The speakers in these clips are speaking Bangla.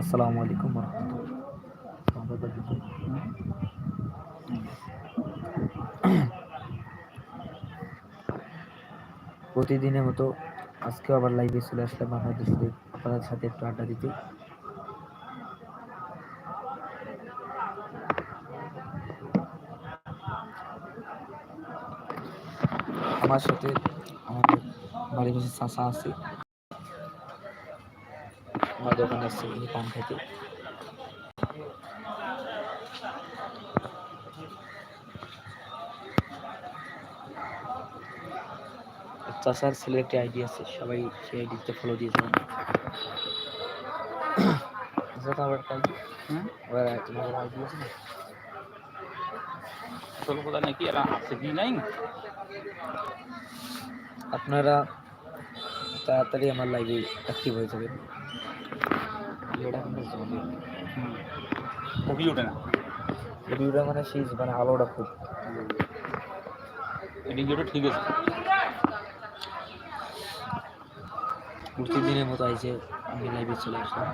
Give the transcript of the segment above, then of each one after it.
আসসালামু আলাইকুম প্রতিদিনের মতো আজকেও আবার লাইভে চলে আসলাম আপনাদের সাথে আপনাদের সাথে একটু আড্ডা দিতে। আমার সাথে আমাদের বাড়ির পাশে চাষা আছে। আমার দোকানে আসছে উনি পান খেতে চাষার ছেলের একটি আইডি আছে সবাই সেই আইডিতে ফলো দিয়ে যাবেন। আমার একটা আইডি? হুম তোমার আইডি আছে আপনারা তাড়াতাড়ি আমার লাইভে অ্যাক্টিভ হয়ে যাবেন। ভিডিওটা কিন্তু জমে কবি ওঠে মানে সেই মানে আলোটা খুব। ভিডিওটা ঠিক আছে। প্রতিদিনের মতো আইসে আমি লাইভে চলে আসলাম।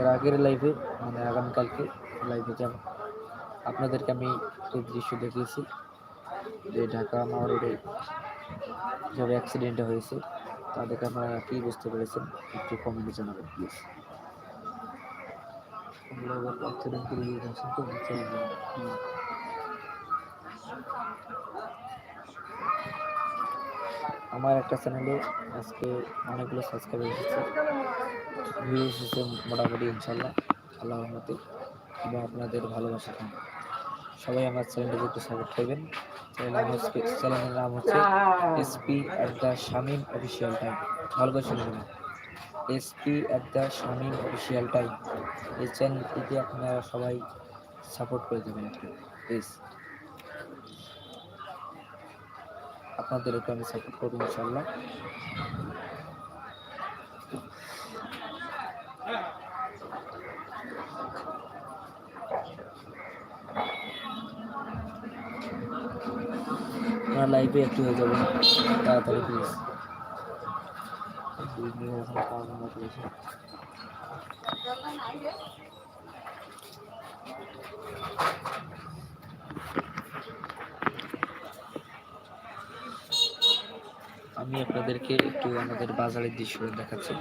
এর আগের লাইভে মানে আগামীকালকে লাইভে যাব। আপনাদেরকে আমি একটি দৃশ্য দেখিয়েছি। যে ঢাকা মহারোডে যেভাবে অ্যাক্সিডেন্টটা হয়েছে তাদেরকে আপনারা কী বুঝতে পেরেছেন? একটু কমেন্টে জানাবেন প্লিজ অ্যাক্সিডেন্ট করে দিয়ে তো আমার একটা চ্যানেলে আজকে অনেকগুলো সাবস্ক্রাইবার এসেছে। ভিউ এসেছে মোটামুটি ইনশাল্লাহ আল্লাহ রহমতে এবং আপনাদের ভালোবাসা পান সবাই আমার চ্যানেলটাকে একটু সাপোর্ট করবেন। চ্যানেলের নাম হচ্ছে চ্যানেলের নাম হচ্ছে SP at the Shamim official time ভালো করে শুনে নেবেন। SP at the Shamim official time এই চ্যানেলটিতে আপনারা সবাই সাপোর্ট করে দেবেন একটু। প্লিজ আপনাদেরকে আমি সাপোর্ট করব ইনশাল্লাহ আপনার লাইফে একটু হয়ে যাবে। তাড়াতাড়ি প্লিজ আমি আপনাদেরকে একটু আমাদের বাজারের দৃশ্য দেখাচ্ছি।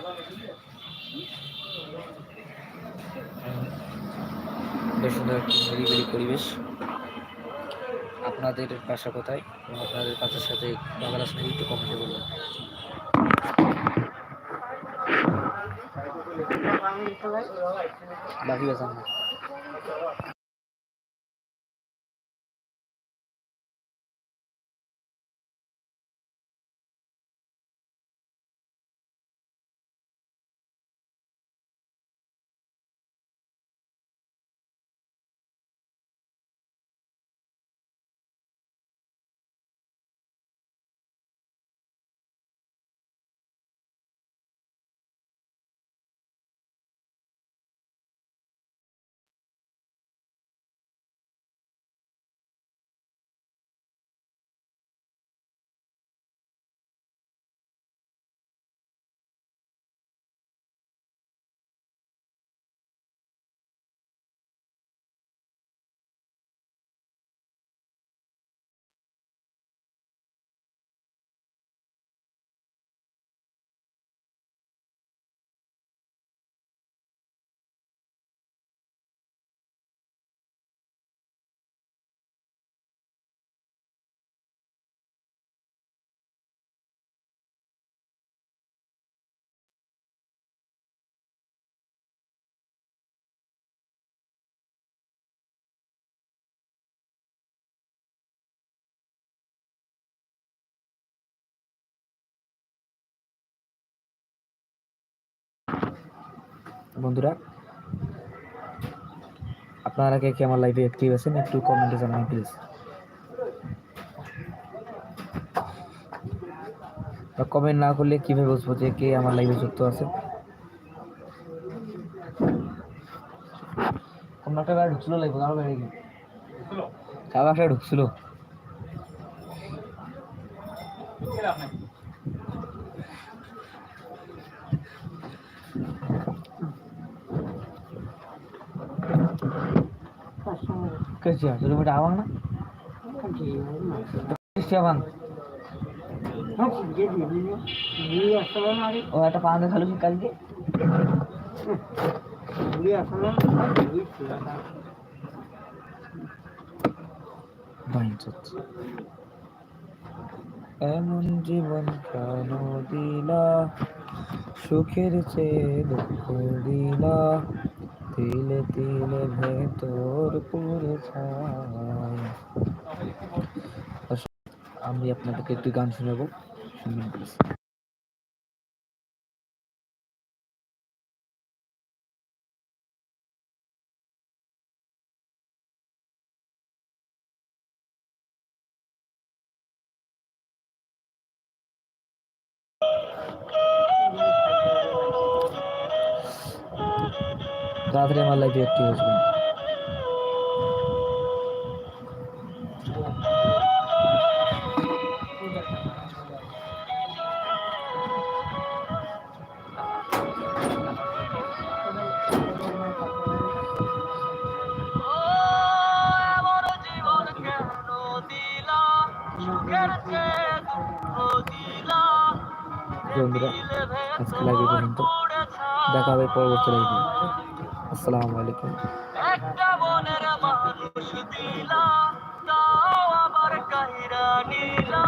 বেশ সুন্দর একটি পরিবেশ। আপনাদের বাসা কোথায়? এবং আপনাদের বাসার সাথে বাংলা আসলে একটু কমেন্টে বলবেন। বাকি বাসান না। বন্ধুরা, আপনারা কে কে আমার লাইভে অ্যাক্টিভ আছেন, একটু কমেন্টে জানাবেন প্লিজ কমেন্ট না করলে কীভাবে বুঝব যে কে আমার লাইভে যুক্ত আছে? কোন একটা গাড়ি ঢুকছিল লাইভ আমার ঢুকছিল? कैसे है तुझे बेटा आवांग ना किससे आवांग ও একটা পাঁচ খালু কি কালকে এমন জীবন কেন দিলা সুখের চেয়ে দুঃখ দিলা তিলে তিলে ভেতর পুরে আমি আপনাদেরকে একটি গান শোনাবো। শুনবেন তাড়াতাড়ি আমার লাইফে একটি হয়েছিল বন্ধুরা আজকে লাইভে পর্যন্ত। দেখা হবে পরবর্তী লাইভে আসসালামু আলাইকুম। একটা বনের মানুষ দিলা তাও আবার কাহিরা নিলা